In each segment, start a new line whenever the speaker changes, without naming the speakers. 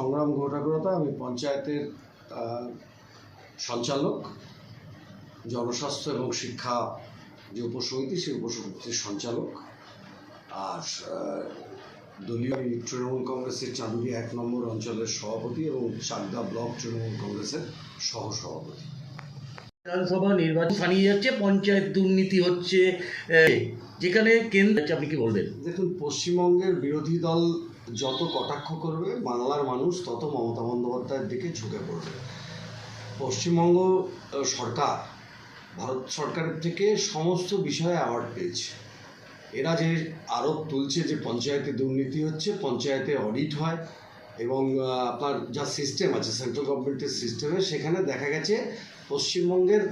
সংগ্রাম ঘোটাগ্রতা আমি পঞ্চায়েতের সঞ্চালক, জনস্বাস্থ্য এবং শিক্ষা যে উপসমিতি, সেই উপসমিতির সঞ্চালক। আর দলীয় তৃণমূল কংগ্রেসের চাঁদুরি এক নম্বর অঞ্চলের সভাপতি এবং চাকদা ব্লক তৃণমূল কংগ্রেসের সহসভাপতি।
বিধানসভা নির্বাচন ছানিয়ে যাচ্ছে, পঞ্চায়েত দুর্নীতি হচ্ছে যেখানে কেন্দ্র আপনি কি বলবেন?
দেখুন, পশ্চিমবঙ্গের বিরোধী দল যত কটাক্ষ করবে, বাংলার মানুষ তত মমতা বন্দ্যোপাধ্যায়ের দিকে ঝুঁকে পড়বে। পশ্চিমবঙ্গ সরকার, ভারত সরকারের থেকে সমস্ত বিষয়ে অ্যাওয়ার্ড পেয়েছে। এরা যে আরোপ তুলছে যে পঞ্চায়েতে দুর্নীতি হচ্ছে, পঞ্চায়েতে অডিট হয় এবং আপনার যা সিস্টেম আছে সেন্ট্রাল গভর্নমেন্টের সিস্টেমে সেখানে দেখা গেছে পশ্চিমবঙ্গের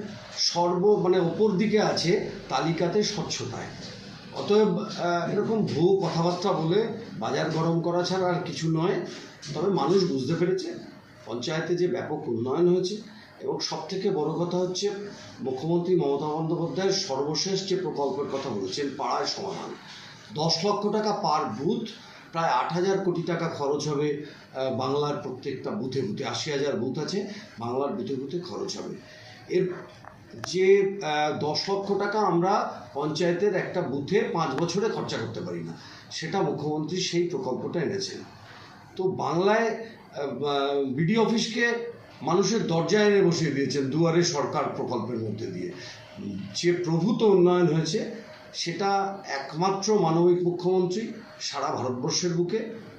সর্ব মানে ওপর দিকে আছে তালিকাতে স্বচ্ছতায়। অতএব এরকম ভুয়ো কথাবার্তা বলে বাজার গরম করা ছাড়া আর কিছু নয়। তবে মানুষ বুঝতে পেরেছে, পঞ্চায়েতে যে ব্যাপক উন্নয়ন হয়েছে এবং সব থেকে বড় কথা হচ্ছে, মুখ্যমন্ত্রী মমতা বন্দ্যোপাধ্যায়ের সর্বশেষ যে প্রকল্পের কথা বলেছেন, পাড়ায় সমাধান। দশ লক্ষ টাকা পার বুথ, প্রায় আট হাজার কোটি টাকা খরচ হবে বাংলার প্রত্যেকটা বুথে বুথে, আশি হাজার বুথ আছে, বাংলার বুথে বুথে খরচ হবে। এর যে দশ লক্ষ টাকা আমরা পঞ্চায়েতের একটা বুথে পাঁচ বছরে খরচা করতে পারি না, সেটা মুখ্যমন্ত্রী সেই প্রকল্পটা এনেছেন। তো বাংলায় বিডি অফিসকে মানুষের দরজায় এনে বসিয়ে দিয়েছেন দুয়ারে সরকার প্রকল্পের মধ্যে দিয়ে। যে প্রভূত উন্নয়ন হয়েছে, সেটা একমাত্র মানবিক মুখ্যমন্ত্রী সারা ভারতবর্ষের বুকে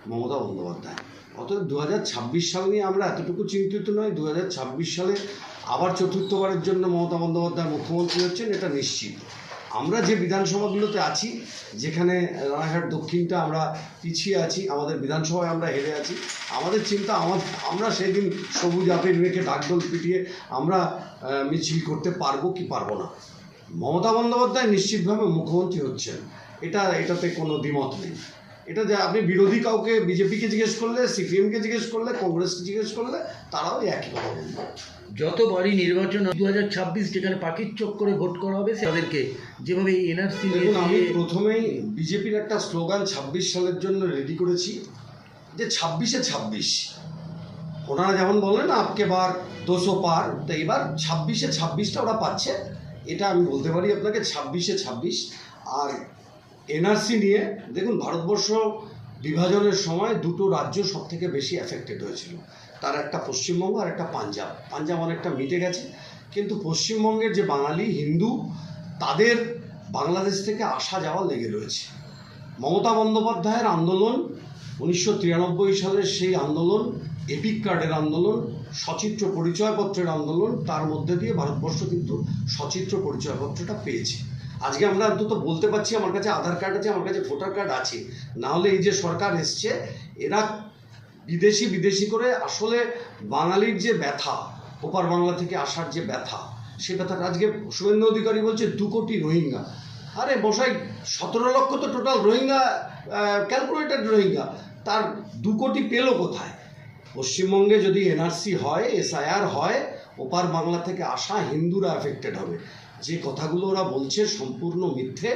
মমতা বন্দ্যোপাধ্যায়। অতএব দু হাজার ছাব্বিশ সাল নিয়ে আমরা এতটুকু চিন্তিত নয় দু হাজার ছাব্বিশ সালে আবার চতুর্থবারের জন্য মমতা বন্দ্যোপাধ্যায় মুখ্যমন্ত্রী হচ্ছেন, এটা নিশ্চিত। আমরা যে বিধানসভাগুলোতে আছি, যেখানে রানাঘাট দক্ষিণটা আমরা পিছিয়ে আছি, আমাদের বিধানসভায় আমরা হেরে আছি, আমাদের চিন্তা আমার, আমরা সেদিন সবুজ আপের মেয়েকে ডাকডোল পিটিয়ে আমরা মিছিল করতে পারব কি পারব না। মমতা বন্দ্যোপাধ্যায় নিশ্চিতভাবে মুখ্যমন্ত্রী হচ্ছেন, এটা, এটাতে কোনো দ্বিমত নেই। এটা যে আপনি বিরোধী কাউকে বিজেপিকে জিজ্ঞেস করলে সিপিএমকে জিজ্ঞেস করলে কংগ্রেসকে জিজ্ঞেস করলে তারাও একই কথা বলবে
যতবারই নির্বাচন দু হাজার ছাব্বিশ যেখানে পাখির চোখ করে ভোট করা হবে তাদেরকে যেভাবে এনআরসি
আমি প্রথমেই বিজেপির একটা স্লোগান ছাব্বিশ সালের জন্য রেডি করেছি যে ছাব্বিশে ছাব্বিশ। ওনারা যেমন বললেন আপকে বার দোশো পার। তো এবার ছাব্বিশে ছাব্বিশটা ওরা পাচ্ছে। এটা আমি বলতে পারি আপনাকে ছাব্বিশে ছাব্বিশ। আর এনআরসি নিয়ে, দেখুন, ভারতবর্ষ বিভাজনের সময় দুটো রাজ্য সব থেকে বেশি অ্যাফেক্টেড হয়েছিল। তার একটা পশ্চিমবঙ্গ আর একটা পাঞ্জাব। পাঞ্জাব অনেকটা মিটে গেছে, কিন্তু পশ্চিমবঙ্গের যে বাঙালি, হিন্দু, তাদের বাংলাদেশ থেকে আসা যাওয়া লেগে রয়েছে। মমতা বন্দ্যোপাধ্যায়ের আন্দোলন, উনিশশো তিরানব্বই সালের সেই আন্দোলন, এপিক কার্ডের আন্দোলন, সচিত্র পরিচয়পত্রের আন্দোলন, তার মধ্যে দিয়ে ভারতবর্ষ কিন্তু সচিত্র পরিচয়পত্রটা পেয়েছে। আজকে আমরা অন্তত বলতে পারছি, আমার কাছে আধার কার্ড আছে, আমার কাছে ভোটার কার্ড আছে। না হলে এই যে সরকার এসছে, এরা বিদেশি বিদেশি করে আসলে বাঙালির যে ব্যথা, ওপার বাংলা থেকে আসার যে ব্যথা সে ব্যথাটা আজকে শুভেন্দু অধিকারী বলছে, দু কোটি রোহিঙ্গা। আরে বসাই সতেরো লক্ষ তো টোটাল রোহিঙ্গা ক্যালকুলেটেড রোহিঙ্গা। তার দু কোটি পেল কোথায়? পশ্চিমবঙ্গে যদি এনআরসি হয়, এসআইআর হয়, ওপার বাংলা থেকে আসা হিন্দুরা এফেক্টেড হবে। যে কথাগুলো ওরা বলছে সম্পূর্ণ মিথ্যে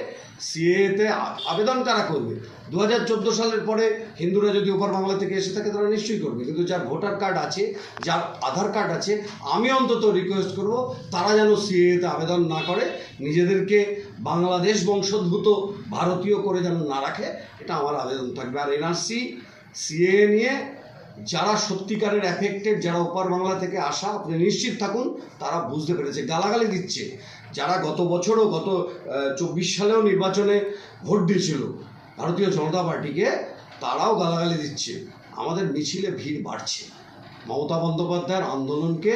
সিএতে আবেদন কারা করবে। দু হাজার চোদ্দ সালের পরে হিন্দুরা যদি ওপার বাংলা থেকে এসে থাকে, তারা নিশ্চয়ই করবে। কিন্তু যার ভোটার কার্ড আছে, যার আধার কার্ড আছে, আমি অন্তত রিকোয়েস্ট করব তারা যেন সিএতে আবেদন না করে, নিজেদেরকে বাংলাদেশ বংশোদ্ভূত ভারতীয় করে যেন না রাখে, এটা আমার আবেদন থাকবে। আর এনআরসি সিএ নিয়ে যারা সত্যিকারের অ্যাফেক্টেড যারা ওপার বাংলা থেকে আসা, আপনি নিশ্চিত থাকুন, তারা বুঝতে পেরেছে, গালাগালি দিচ্ছে। যারা গত বছরও, গত চব্বিশ সালেও নির্বাচনে ভোট দিয়েছিল, ভারতীয় জনতা পার্টিকে, তারাও গালাগালি দিচ্ছে। আমাদের মিছিলে ভিড় বাড়ছে। মমতা বন্দ্যোপাধ্যায়ের আন্দোলনকে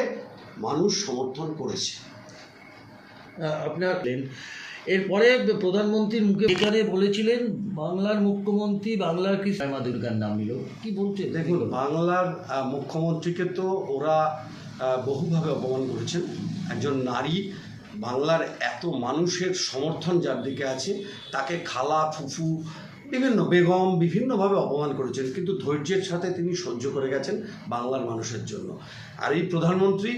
মানুষ সমর্থন করেছে।
আপনার এরপরে প্রধানমন্ত্রীর মুখে এখানে বলেছিলেন বাংলার মুখ্যমন্ত্রী বাংলার কি মা দুর্গার নাম নিল। কি বলছে?
দেখুন বাংলার মুখ্যমন্ত্রীকে তো ওরা বহুভাবে অপমান করেছেন। একজন নারী বাংলার এত মানুষের সমর্থন যার দিকে আছে তাকে খালা ফুফু বিভিন্ন বেগম বিভিন্নভাবে অপমান করেছেন কিন্তু ধৈর্যের সাথে তিনি সহ্য করে গেছেন বাংলার মানুষের জন্য। আর এই প্রধানমন্ত্রী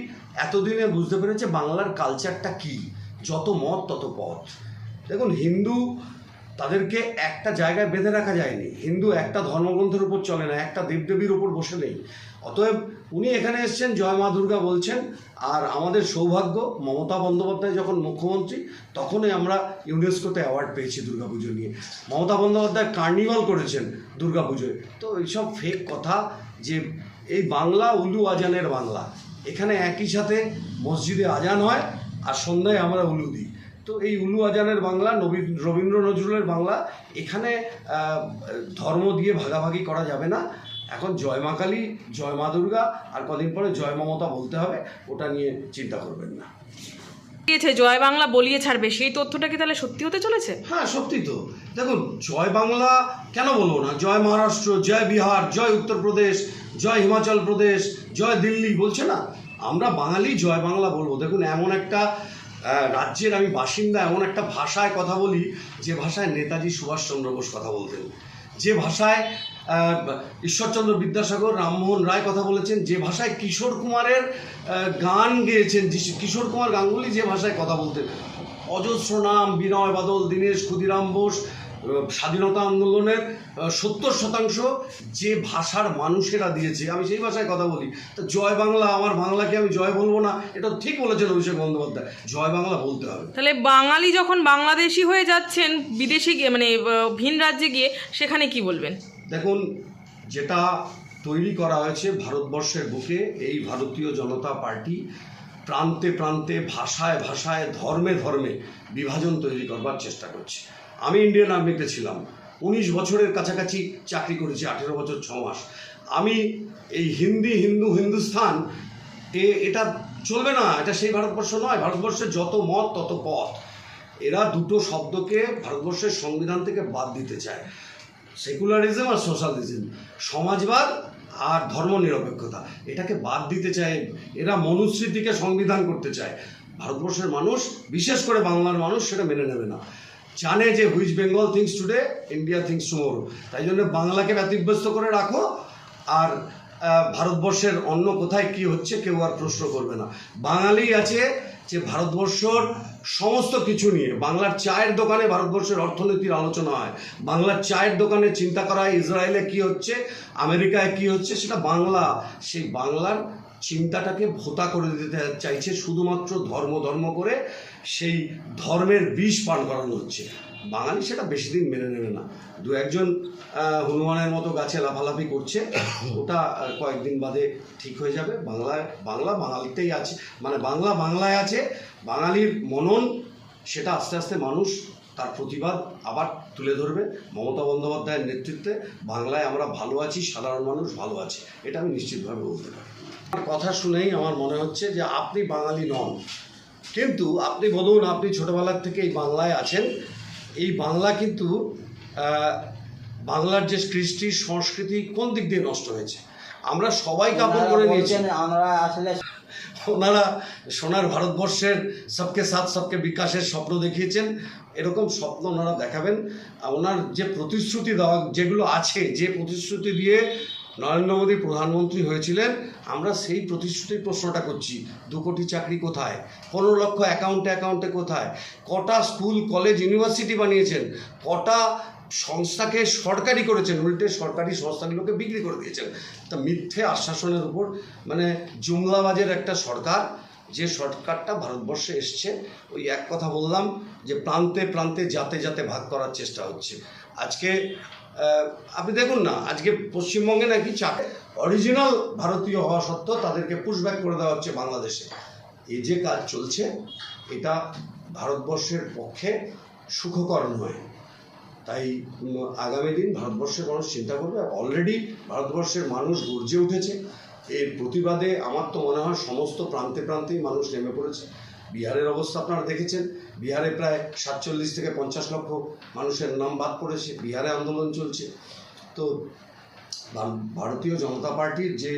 এতদিনে বুঝতে পেরেছে বাংলার কালচারটা কী? যত মত, তত পথ। দেখুন, হিন্দু তাদেরকে একটা জায়গায় বেঁধে রাখা যায়নি। হিন্দু একটা ধর্মগ্রন্থের উপর চলে না, একটা দেবদেবীর উপর বসে নেই। অতএব উনি এখানে এসেছেন, জয় মা দুর্গা বলছেন, আর আমাদের সৌভাগ্য, মমতা বন্দ্যোপাধ্যায় যখন মুখ্যমন্ত্রী, তখনই আমরা ইউনেস্কোতে অ্যাওয়ার্ড পেয়েছি দুর্গাপুজো নিয়ে। মমতা বন্দ্যোপাধ্যায় কার্নিভাল করেছেন দুর্গাপুজোয়। তো এইসব ফেক কথা যে এই বাংলা উলু আজানের বাংলা, এখানে একই সাথে মসজিদে আজান হয় আর সন্ধ্যায় আমরা উলু দিই। তো এই উলু আজানের বাংলা রবীন্দ্র নজরুলের বাংলা এখানে ধর্ম দিয়ে ভাগাভাগি করা যাবে না। এখন জয় মা কালী জয় মা দুর্গা আর কদিন পরে জয় মমতা বলতে হবে ওটা নিয়ে চিন্তা করবেন না।
দিয়েছে জয় বাংলা বলিয়ে ছাড়বে সেই তথ্যটা কি তাহলে সত্যি হতে চলেছে?
হ্যাঁ সত্যি তো। দেখুন জয় বাংলা কেন বলব না? জয় মহারাষ্ট্র জয় বিহার জয় উত্তরপ্রদেশ জয় হিমাচল প্রদেশ জয় দিল্লি বলছে না? আমরা বাঙালি জয় বাংলা বলব। দেখুন, এমন একটা রাজ্যের আমি বাসিন্দা, এমন একটা ভাষায় কথা বলি, যে ভাষায় নেতাজি সুভাষচন্দ্র বোস কথা বলতেন। যে ভাষায় ঈশ্বরচন্দ্র বিদ্যাসাগর, রামমোহন রায় কথা বলেছেন, যে ভাষায় কিশোর কুমারের গান গেয়েছেন কিশোর কুমার গাঙ্গুলি যে ভাষায় কথা বলতেন। অজস্র নাম, বিনয় বাদল, দীনেশ ক্ষুদিরাম বোস স্বাধীনতা আন্দোলনের সত্তর শতাংশ যে ভাষার মানুষেরা দিয়েছে আমি সেই ভাষায় কথা বলি। তো জয় বাংলা আমার বাংলাকে আমি জয় বলব না এটা ঠিক বলেছেন অভিষেক বন্দ্যোপাধ্যায়। জয় বাংলা বলতে হবে।
তাহলে বাঙালি যখন বাংলাদেশি হয়ে যাচ্ছেন বিদেশে গিয়ে মানে ভিন রাজ্যে গিয়ে সেখানে কি বলবেন?
দেখুন যেটা তৈরি করা হয়েছে ভারতবর্ষের বুকে এই ভারতীয় জনতা পার্টি প্রান্তে প্রান্তে, ভাষায় ভাষায়, ধর্মে ধর্মে বিভাজন তৈরি করবার চেষ্টা করছে। আমি ইন্ডিয়ান আর্মিতে ছিলাম। উনিশ বছরের কাছাকাছি চাকরি করেছি, আঠেরো বছর ছ মাস। আমি এই হিন্দি, হিন্দু, হিন্দুস্থান, এ, এটা চলবে না, এটা সেই ভারতবর্ষ নয়। ভারতবর্ষের যত মত, তত পথ। এরা দুটো শব্দকে ভারতবর্ষের সংবিধান থেকে বাদ দিতে চায়। সেকুলারিজম আর সোশ্যালিজম। সমাজবাদ আর ধর্মনিরপেক্ষতা এটাকে বাদ দিতে চায়, এরা মনুস্মৃতিকে সংবিধান করতে চায়। ভারতবর্ষের মানুষ, বিশেষ করে বাংলার মানুষ, সেটা মেনে নেবে না। জানে যে which Bengal thinks today India thinks tomorrow তাই জন্য বাংলাকে ব্যতিব্যস্ত করে রাখো, আর ভারতবর্ষের অন্য কোথায় কি হচ্ছে কেউ আর প্রশ্ন করবে না। বাঙালি আছে যে ভারতবর্ষর সমস্ত কিছু নিয়ে, বাংলার চায়ের দোকানে ভারতবর্ষের অর্থনীতির আলোচনা হয়, বাংলার চায়ের দোকানে চিন্তা করা হয় ইসরায়েলে কি হচ্ছে, আমেরিকায় কি হচ্ছে, সেটা বাংলা, সেই বাংলার চিন্তাটাকে ভোতা করে দিতে চাইছে শুধুমাত্র ধর্ম ধর্ম করে, সেই ধর্মের বিষ পান করানো হচ্ছে। বাঙালি সেটা বেশি দিন মেনে নেবে না। দু একজন হনুমানের মতো গাছে লাফালাফি করছে, ওটা কয়েকদিন বাদে ঠিক হয়ে যাবে। বাংলায়, বাংলা বাঙালিতেই আছে মানে বাংলা বাংলায় আছে, বাঙালির মনন, সেটা আস্তে আস্তে মানুষ তার প্রতিবাদ আবার তুলে ধরবে। মমতা বন্দ্যোপাধ্যায়ের নেতৃত্বে বাংলায় আমরা ভালো আছি, সাধারণ মানুষ ভালো আছে, এটা আমি নিশ্চিতভাবে বলতে পারি। কথা শুনেই আমার মনে হচ্ছে যে আপনি বাঙালি নন, কিন্তু আপনি বলুন, আপনি ছোটবেলার থেকে এই বাংলায় আছেন এই বাংলা কিন্তু বাংলার যে কৃষ্টি সংস্কৃতি কোন দিক দিয়ে নষ্ট হয়েছে? আমরা সবাই কাপড় করে নিয়েছি।
আমরা আসলে
ওনারা সোনার ভারতবর্ষের সবকে সাথ সবকে বিকাশের স্বপ্ন দেখিয়েছেন। এরকম স্বপ্ন ওনারা দেখাবেন। ওনার যে প্রতিশ্রুতি দেওয়া যেগুলো আছে যে প্রতিশ্রুতি দিয়ে নরেন্দ্র মোদী প্রধানমন্ত্রী হয়েছিলেন, আমরা সেই প্রতিশ্রুতির প্রশ্নটা করছি, দু কোটি চাকরি কোথায়? পনেরো লক্ষ অ্যাকাউন্টে অ্যাকাউন্টে কোথায়? কটা স্কুল কলেজ ইউনিভার্সিটি বানিয়েছেন? কটা সংস্থাকে সরকারি করেছেন? উল্টে সরকারি সংস্থাগুলোকে বিক্রি করে দিয়েছেন। তা মিথ্যে আশ্বাসনের উপর মানে জুমলাবাজের একটা সরকার, যে সরকারটা ভারতবর্ষে এসছে, ওই এক কথা বললাম যে প্রান্তে প্রান্তে যাতে যাতে ভাগ করার চেষ্টা হচ্ছে। আজকে আপনি দেখুন না, আজকে পশ্চিমবঙ্গে নাকি চাকরি অরিজিনাল ভারতীয় হওয়া সত্ত্বেও তাদেরকে পুশব্যাক করে দেওয়া হচ্ছে বাংলাদেশে। এই যে কাজ চলছে, এটা ভারতবর্ষের পক্ষে সুখকর নয়। তাই আগামী দিন ভারতবর্ষের মানুষ চিন্তা করবে অলরেডি ভারতবর্ষের মানুষ গর্জে উঠেছে। এর প্রতিবাদে আমার তো মনে হয় সমস্ত প্রান্তে প্রান্তেই মানুষ নেমে পড়েছে। বিহারের অবস্থা আপনারা দেখেছেন। বিহারে প্রায় সাতচল্লিশ থেকে পঞ্চাশ লক্ষ মানুষের নাম বাদ পড়েছে বিহারে আন্দোলন চলছে। তো ভারতীয় জনতা পার্টির যে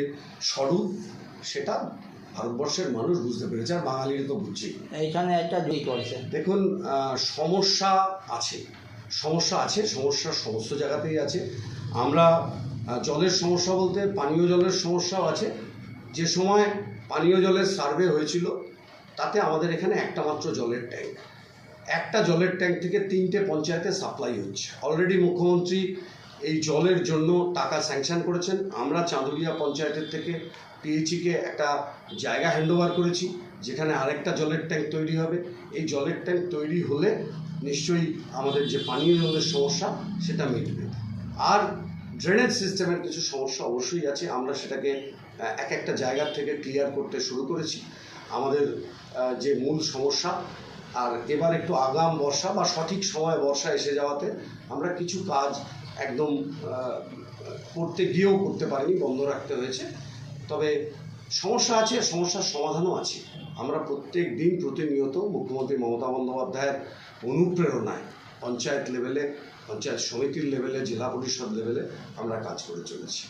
স্বরূপ সেটা ভারতবর্ষের মানুষ বুঝতে পেরেছে আর বাঙালির তো বুঝছেই।
এইখানে একটা জয়ী করছেন
দেখুন সমস্যা আছে। সমস্যা আছে সমস্যা সমস্ত জায়গাতেই আছে। আমরা জলের সমস্যা বলতে পানীয় জলের সমস্যাও আছে। যে সময় পানীয় জলের সার্ভে হয়েছিল তাতে আমাদের এখানে একটা মাত্র জলের ট্যাঙ্ক। একটা জলের ট্যাঙ্ক থেকে তিনটে পঞ্চায়েতে সাপ্লাই হচ্ছে। অলরেডি মুখ্যমন্ত্রী এই জলের জন্য টাকা স্যাংশন করেছেন। আমরা চাঁদুলিয়া পঞ্চায়েতের থেকে পিএইচিকে একটা জায়গা হ্যান্ডওভার করেছি, যেখানে আরেকটা জলের ট্যাঙ্ক তৈরি হবে। এই জলের ট্যাঙ্ক তৈরি হলে নিশ্চয়ই আমাদের যে পানীয় জলের সমস্যা, সেটা মিটবে। আর ড্রেনেজ সিস্টেমের কিছু সমস্যা অবশ্যই আছে। আমরা সেটাকে এক একটা জায়গার থেকে ক্লিয়ার করতে শুরু করেছি। আমাদের যে মূল সমস্যা। আর এবার একটু আগাম বর্ষা বা সঠিক সময় বর্ষা এসে যাওয়াতে আমরা কিছু কাজ একদম করতে গিয়েও করতে পারিনি, বন্ধ রাখতে হয়েছে। তবে সমস্যা আছে, সমস্যার সমাধানও আছে। আমরা প্রত্যেক দিন প্রতিনিয়ত মুখ্যমন্ত্রী মমতা বন্দ্যোপাধ্যায়ের অনুপ্রেরণায় পঞ্চায়েত লেভেলে, পঞ্চায়েত সমিতির লেভেলে, জেলা পরিষদ লেভেলে আমরা কাজ করে চলেছি।